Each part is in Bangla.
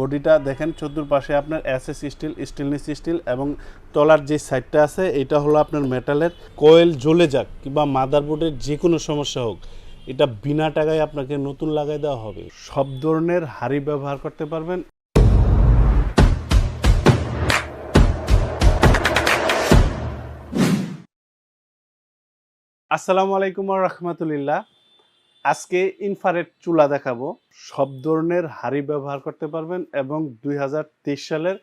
বডিটা দেখেন চতুর্পাশে আপনার এসএস স্টিল স্টেনলেস স্টিল এবং তলার যে সাইডটা আছে, এটা হলো আপনার মেটালের কোয়েল জ্বলে যাক কিংবা মাদারবোর্ডের যে কোনো সমস্যা হোক, এটা বিনা টাকায় আপনাকে নতুন লাগাই দেওয়া হবে। সব ধরনের হাড়ি ব্যবহার করতে পারবেন। আসসালামু আলাইকুম রহমতুলিল্লাহ আজকে ইনফারেট চুলা দেখাবো। সব ধরনের হাড়ি ব্যবহার করতে পারবেন এবং দুই হাজার তেইশ সালের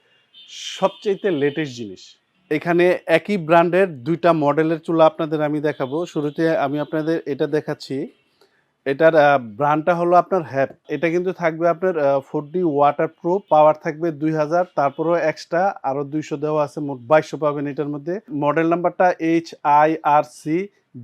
সবচেয়ে লেটেস্ট জিনিস। এখানে একই ব্র্যান্ডের দুইটা মডেলের চুলা আপনাদের আমি দেখাবো। শুরুতে আমি আপনাদের এটা দেখাচ্ছি। এটার ব্র্যান্ডটা হলো আপনার হ্যাপ এটা কিন্তু থাকবে আপনার four D waterproof power থাকবে দুই হাজার, তারপরেও এক্সট্রা আরও দুইশো দেওয়া আছে, মোট বাইশশো পাবেন এটার মধ্যে। মডেল নাম্বারটা H I R C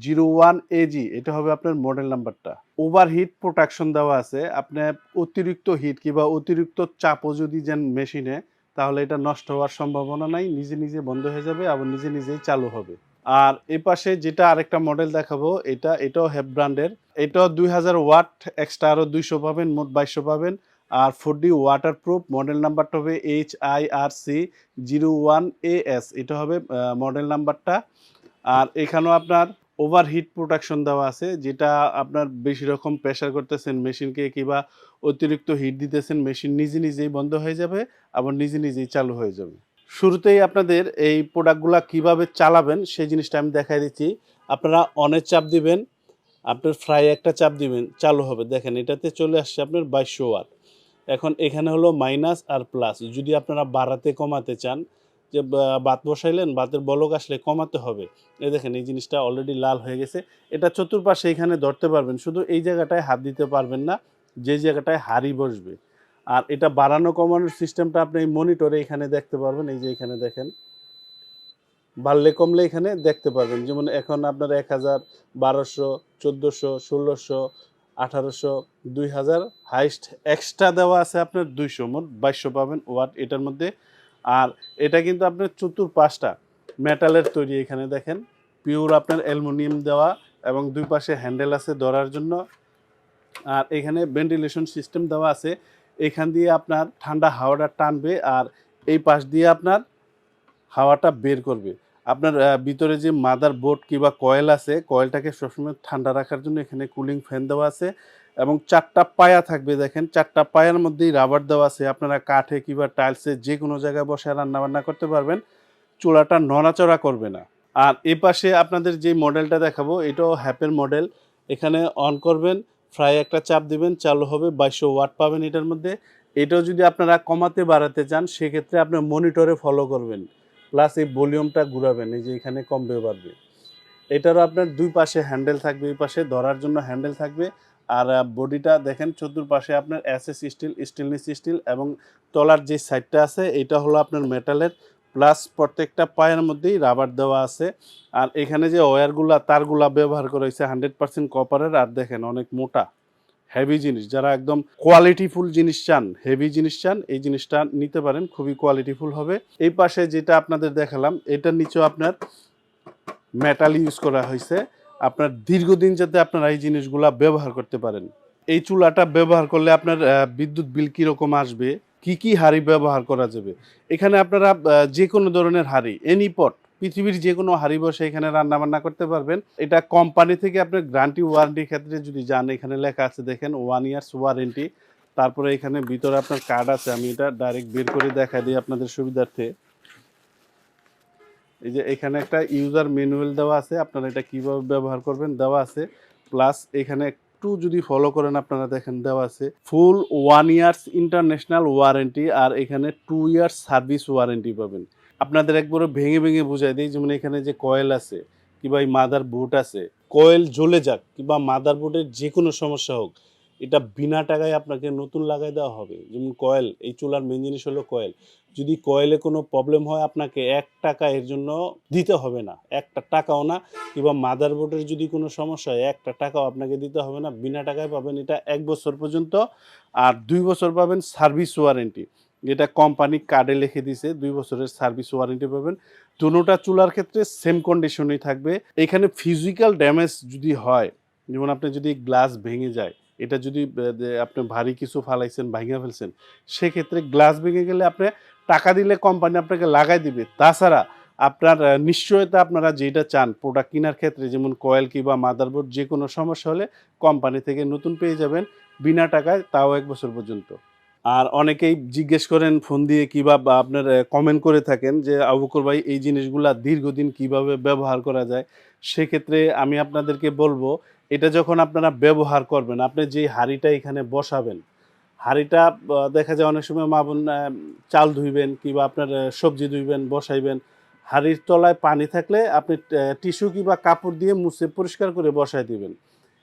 zero one A G এটা হবে আপনার মডেল নাম্বারটা ওভার হিট প্রোটেকশন দেওয়া আছে আপনার অতিরিক্ত হিট কিংবা অতিরিক্ত চাপও যদি যান মেশিনে তাহলে এটা নষ্ট হওয়ার সম্ভাবনা নাই, নিজে নিজে বন্ধ হয়ে যাবে, আবার নিজে নিজেই চালু হবে। আর এ পাশে যেটা আরেকটা মডেল দেখাবো, এটা, এটাও হ্যাপ ব্র্যান্ডের এটাও দুই হাজার ওয়াট এক্সট্রা আরও দুইশো পাবেন, মোট বাইশশো পাবেন। আর four D waterproof model নাম্বারটা হবে H I R C zero one A S এটা হবে মডেল নাম্বারটা আর এখানেও আপনার ওভার হিট প্রোটেকশন দেওয়া আছে, যেটা আপনার বেশি রকম প্রেশার করতেছেন মেশিনকে কিংবা অতিরিক্ত হিট দিতেছেন মেশিন নিজে নিজেই বন্ধ হয়ে যাবে, আবার নিজে নিজেই চালু হয়ে যাবে। শুরুতেই আপনাদের এই প্রোডাক্টগুলো কীভাবে চালাবেন, সেই জিনিসটা আমি দেখাই দিচ্ছি। আপনারা অনেক চাপ দিবেন, আপনার ফ্রাই একটা চাপ দিবেন, চালু হবে। দেখেন, এটাতে চলে আসছে আপনার বাইশশো ওয়াট। এখন এখানে হলো মাইনাস আর প্লাস যদি আপনারা বাড়াতে কমাতে চান, যে বাত বসাইলেন, বাতের বলক আসলে কমাতে হবে। এই দেখেন, এই জিনিসটা অলরেডি লাল হয়ে গেছে। এটা চতুর্পাশে এখানে ধরতে পারবেন। শুধু এই জায়গাটায় হাত দিতে পারবেন না, যে জায়গাটায় হাড়ি বসবে। আর এটা বাড়ানো কমানোর সিস্টেমটা আপনি এই মনিটরে এখানে দেখতে পারবেন, এই যে এখানে দেখেন। বাড়লে কমলে এখানে দেখতে পারবেন। যেমন এখন আপনার এক হাজার, বারোশো, চোদ্দোশো, ষোলোশো, আঠারোশো, দুই হাজার হাইস্ট এক্সট্রা দেওয়া আছে আপনার দুইশো মোট, বাইশশো পাবেন ওয়াট এটার মধ্যে। আর এটা কিন্তু আপনার চতুর পাঁচটা মেটালের তৈরি এখানে দেখেন। পিওর আপনার অ্যালুমিনিয়াম দেওয়া এবং দুই পাশে হ্যান্ডেল আছে ধরার জন্য। আর এখানে ভেন্টিলেশন সিস্টেম দেওয়া আছে। এখান দিয়ে আপনার ঠান্ডা হাওয়াটা টানবে আর এই পাশ দিয়ে আপনার হাওয়াটা বের করবে। আপনার ভিতরে যে মাদার বোর্ড কিংবা কয়েল আছে, কয়েলটাকে সবসময় ঠান্ডা রাখার জন্য এখানে কুলিং ফ্যান দেওয়া আছে এবং চারটা পায়া থাকবে দেখেন। চারটা পায়ার মধ্যেই রাবার দেওয়া আছে। আপনারা কাঠে কিংবা টাইলসে যে কোনো জায়গায় বসে রান্নাবান্না করতে পারবেন। চুলাটা নড়াচড়া করবে না। আর এ পাশে আপনাদের যে মডেলটা দেখাবো, এটাও হ্যাপের মডেল। এখানে অন করবেন ফ্রাই একটা চাপ দিবেন, চালু হবে, বাইশশো ওয়াট পাবেন এটার মধ্যে। এটাও যদি আপনারা কমাতে বাড়াতে চান, সেক্ষেত্রে আপনার মনিটরে ফলো করবেন প্লাস এই ভলিউমটা ঘুরাবেন, এই যে এখানে কমবে বাড়বে। এটারও আপনার দুই পাশে হ্যান্ডেল থাকবে, এই পাশে ধরার জন্য হ্যান্ডেল থাকবে। আর বডিটা দেখেন, চতুর্পাশে আপনার এসএস স্টিল স্টেনলেস স্টিল এবং তলার যে সাইডটা আছে, এটা হলো আপনার মেটালের প্লাস প্রত্যেকটা পায়ের মধ্যেই রাবার দেওয়া আছে। আর এখানে যে ওয়্যারগুলা, তারগুলা ব্যবহার করা হয়েছে হান্ড্রেড পার্সেন্ট কপারের আর দেখেন, অনেক মোটা হেভি জিনিস। যারা একদম কোয়ালিটিফুল জিনিস চান হেভি জিনিস চান, এই জিনিসটা নিতে পারেন। খুবই কোয়ালিটিফুল হবে। এই পাশে যেটা আপনাদের দেখালাম, এটার নিচেও আপনার মেটাল ইউজ করা হয়েছে। আপনার দীর্ঘদিন যাতে আপনারা এই জিনিসগুলা ব্যবহার করতে পারেন। এই চুলাটা ব্যবহার করলে আপনার বিদ্যুৎ বিল কীরকম আসবে? কি কি হাঁড়ি ব্যবহার করা যাবে? এখানে আপনারা যে কোনো ধরনের হাঁড়ি এনি পট পৃথিবীর যে কোনো হাঁড়ি বসে এখানে রান্না বান্না করতে পারবেন। এটা কোম্পানি থেকে আপনার গ্যারান্টি ওয়ারেন্টির ক্ষেত্রে যদি যান, এখানে লেখা আছে, দেখেন ওয়ান ইয়ার্স ওয়ারেন্টি তারপরে এখানে ভিতরে আপনার কার্ড আছে, আমি এটা ডাইরেক্ট বের করে দেখা দিই আপনাদের সুবিধার্থে। এই যে এখানে একটা ইউজার ম্যানুয়াল দেওয়া আছে, আপনারা এটা কীভাবে ব্যবহার করবেন দেওয়া আছে। প্লাস এখানে একটু যদি ফলো করেন আপনারা দেখেন দেওয়া আছে full one years international warranty আর এখানে টু ইয়ার্স সার্ভিস ওয়ারেন্টি পাবেন। আপনাদের একবারে ভেঙে ভেঙে বুঝাই দিই, যেমন এখানে যে কয়েল আছে, কিংবা এই মাদার বুট আছে কয়েল জ্বলে যাক, কিংবা মাদার বোর্ডের যে কোনো সমস্যা হোক এটা বিনা টাকায় আপনাকে নতুন লাগাই দেওয়া হবে। যেমন কয়েল, এই চুলার মেন জিনিস হলো কয়েল। যদি কয়েলে কোনো প্রবলেম হয়, আপনাকে এক টাকা এর জন্য দিতে হবে না। একটা টাকাও না, কিংবা মাদার বোর্ডের যদি কোনো সমস্যা হয়, একটা টাকাও আপনাকে দিতে হবে না। বিনা টাকায় পাবেন এটা এক বছর পর্যন্ত, আর দুই বছর পাবেন সার্ভিস ওয়ারেন্টি যেটা কোম্পানি কার্ডে লিখে দিছে দুই বছরের সার্ভিস ওয়ারেন্টি পাবেন। দুটোটা চুলার ক্ষেত্রে সেম কন্ডিশনই থাকবে। এখানে ফিজিক্যাল ড্যামেজ যদি হয়, যেমন আপনি যদি গ্লাস ভেঙে যায় এটা যদি আপনি ভারী কিছু ফালাইছেন, ভাঙিয়ে ফেলছেন, সেক্ষেত্রে গ্লাস ভেঙে গেলে আপনি টাকা দিলে কোম্পানি আপনাকে লাগাই দিবে। তাছাড়া আপনার নিশ্চয়তা আপনারা যেটা চান প্রোডাক্ট কেনার ক্ষেত্রে যেমন কয়েল কিংবা মাদারবোর্ড যে কোনো সমস্যা হলে কোম্পানি থেকে নতুন পেয়ে যাবেন বিনা টাকায়, তাও এক বছর পর্যন্ত। আর অনেকেই জিজ্ঞেস করেন, ফোন দিয়ে কিবা বা আপনার কমেন্ট করে থাকেন যে, আবুকর ভাই, এই জিনিসগুলা দীর্ঘদিন কীভাবে ব্যবহার করা যায়? সেক্ষেত্রে আমি আপনাদেরকে বলব এটা যখন আপনারা ব্যবহার করবেন, আপনি যে হাঁড়িটা এখানে বসাবেন, হাঁড়িটা দেখা যায় অনেক সময় মা চাল ধুইবেন কিংবা আপনার সবজি ধুইবেন, বসাইবেন। হাঁড়ির তলায় পানি থাকলে আপনি টিস্যু কিংবা কাপড় দিয়ে মুছে পরিষ্কার করে বসাই দিবেন।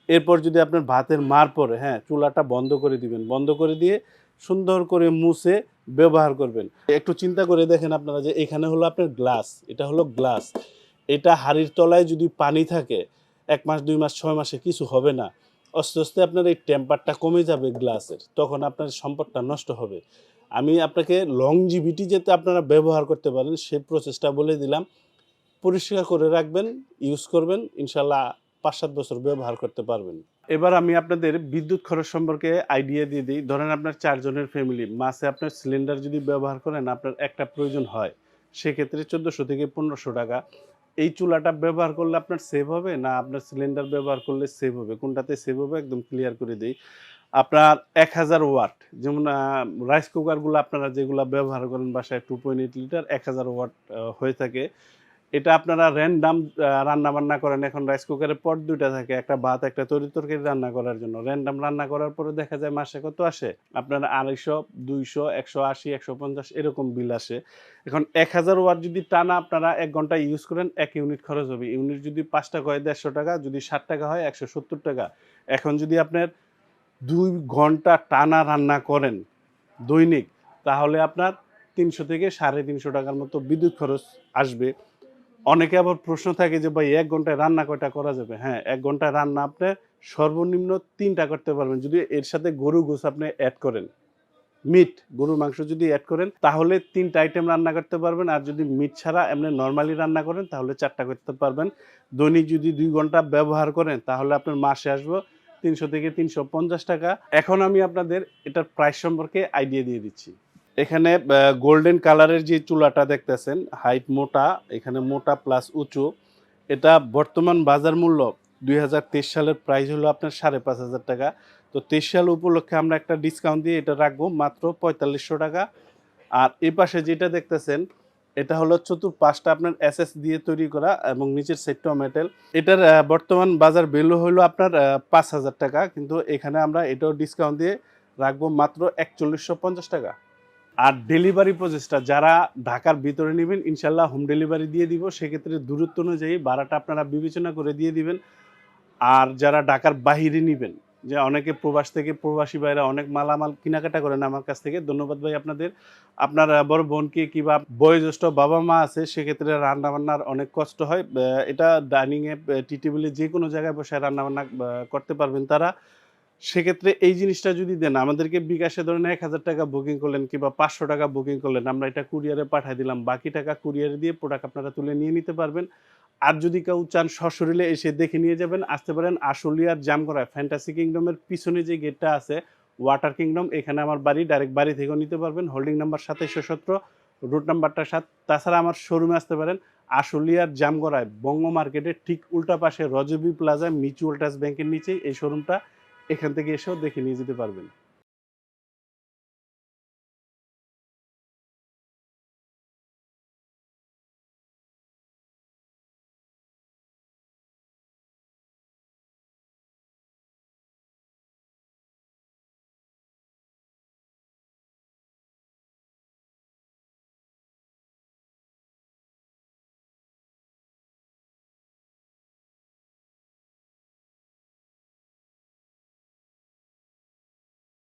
এরপর যদি আপনার ভাতের মার পরে হ্যাঁ চুলাটা বন্ধ করে দিবেন। বন্ধ করে দিয়ে সুন্দর করে মুছে ব্যবহার করবেন। একটু চিন্তা করে দেখেন আপনারা যে এখানে হলো আপনার গ্লাস, এটা হলো গ্লাস। এটা হাড়ির তলায় যদি পানি থাকে এক মাস, দুই মাস, ছয় মাসে কিছু হবে না। আস্তে আস্তে আপনার এই টেম্পারটা কমে যাবে গ্লাসের তখন আপনার সম্পদটা নষ্ট হবে। আমি আপনাকে লং লংজিভিটি যাতে আপনারা ব্যবহার করতে পারেন, সে প্রসেসটা বলে দিলাম। পরিষ্কার করে রাখবেন ইউজ করবেন ইনশাল্লাহ পাঁচ সাত বছর ব্যবহার করতে পারবেন। এবার আমি আপনাদের বিদ্যুৎ খরচ সম্পর্কে আইডিয়া দিয়ে দিই। ধরেন আপনার চারজনের ফ্যামিলি মাসে আপনার সিলিন্ডার যদি ব্যবহার করেন, আপনার একটা প্রয়োজন হয়, সেক্ষেত্রে চোদ্দোশো থেকে পনেরোশো টাকা। এই চুলাটা ব্যবহার করলে আপনার সেভ হবে না আপনার সিলিন্ডার ব্যবহার করলে সেভ হবে? কোনটাতে সেভ হবে? একদম ক্লিয়ার করে দিই। আপনার এক হাজার ওয়াট, যেমন রাইস কুকারগুলো আপনারা যেগুলো ব্যবহার করেন বাসায় টু পয়েন্ট এইট লিটার এক হাজার ওয়াট হয়ে থাকে। এটা আপনারা র্যান্ডাম রান্না বান্না করেন। এখন রাইস কুকারের পট দুইটা থাকে, একটা ভাত, একটা তরি তরকারি রান্না করার জন্য। র্যান্ডাম রান্না করার পরে দেখা যায় মাসে কত আসে? আপনার আড়াইশো, দুইশো, একশো আশি, একশো পঞ্চাশ এরকম বিল আসে। এখন এক হাজার ওয়াট যদি টানা আপনারা এক ঘণ্টা ইউজ করেন, এক ইউনিট খরচ হবে। ইউনিট যদি পাঁচ টাকা হয়, দেড়শো টাকা, যদি ষাট টাকা হয়, একশো সত্তর টাকা। এখন যদি আপনার দুই ঘণ্টা টানা রান্না করেন দৈনিক, তাহলে আপনার তিনশো থেকে সাড়ে তিনশো টাকার মতো বিদ্যুৎ খরচ আসবে। অনেকে আবার প্রশ্ন থাকে যে, ভাই, এক ঘন্টায় রান্না কয়টা করা যাবে? হ্যাঁ এক ঘন্টায় রান্না আপনি সর্বনিম্ন তিনটা করতে পারবেন। যদি এর সাথে গরু গোস আপনি অ্যাড করেন মিট গরুর মাংস যদি অ্যাড করেন, তাহলে তিনটা আইটেম রান্না করতে পারবেন। আর যদি মিট ছাড়া এমনি নর্মালি রান্না করেন, তাহলে চারটা করতে পারবেন। দৈনিক যদি দুই ঘণ্টা ব্যবহার করেন, তাহলে আপনার মাসে আসব তিনশো থেকে তিনশো পঞ্চাশ টাকা। এখন আমি আপনাদের এটার প্রাইস সম্পর্কে আইডিয়া দিয়ে দিচ্ছি। এখানে গোল্ডেন কালারের যে চুলাটা দেখতেছেন হাইট মোটা, এখানে মোটা প্লাস উঁচু, এটা বর্তমান বাজার মূল্য দুই হাজার তেইশ সালের প্রাইস হলো আপনার সাড়ে পাঁচ হাজার টাকা। তো তেইশ সাল উপলক্ষে আমরা একটা ডিসকাউন্ট দিয়ে এটা রাখব, মাত্র পঁয়তাল্লিশশো টাকা। আর এই পাশে যেটা দেখতেছেন, এটা হলো চতুর্পাশটা আপনার এসএস দিয়ে তৈরি করা এবং নিচের সেটটাও মেটেল এটার বর্তমান বাজার ভ্যালু হলো আপনার পাঁচ হাজার টাকা, কিন্তু এখানে আমরা এটাও ডিসকাউন্ট দিয়ে রাখব মাত্র একচল্লিশশো পঞ্চাশ টাকা। আর ডেলিভারি প্রসেসটা যারা ঢাকার ভিতরে নেবেন, ইনশাল্লাহ হোম ডেলিভারি দিয়ে দিব। সেক্ষেত্রে দূরত্ব অনুযায়ী ভাড়াটা আপনারা বিবেচনা করে দিয়ে দিবেন। আর যারা ঢাকার বাহিরে নেবেন, যে অনেকে প্রবাস থেকে প্রবাসী ভাইরা অনেক মালামাল কেনাকাটা করেন আমার কাছ থেকে, ধন্যবাদ ভাই আপনাদের। আপনার বড় বোনকে কিংবা বয়োজ্যেষ্ঠ বাবা মা আছে, সেক্ষেত্রে রান্নাবান্নার অনেক কষ্ট হয়। এটা ডাইনিংয়ে টি টেবিলে যে কোনো জায়গায় বসে রান্নাবান্না করতে পারবেন তারা। সেক্ষেত্রে এই জিনিসটা যদি দেন, আমাদেরকে বিকাশে ধরেন এক হাজার টাকা বুকিং করলেন কিংবা পাঁচশো টাকা বুকিং করলেন, আমরা এটা কুরিয়ারে পাঠিয়ে দিলাম, বাকি টাকা কুরিয়ারে দিয়ে প্রোডাক্ট আপনারা তুলে নিয়ে নিতে পারবেন। আর যদি কেউ চান সশরীরে এসে দেখে নিয়ে যাবেন, আসতে পারেন আশুলিয়ার জামগড়ায় ফ্যান্টাসি কিংডমের পিছনে যে গেটটা আছে ওয়াটার কিংডম এখানে আমার বাড়ি ডাইরেক্ট বাড়ি থেকেও নিতে পারবেন হোল্ডিং নাম্বার সাতাইশশো সতেরো রুট নাম্বারটা সাত, তাছাড়া আমার শোরুমে আসতে পারেন, আশুলিয়ার জামগড়ায়, বঙ্গ মার্কেটের ঠিক উল্টা পাশে রজবি প্লাজা মিউচুয়াল ট্রাস্ট ব্যাংকের নিচেই এই শোরুমটা এখান থেকে এসেও দেখে নিয়ে যেতে পারবেন।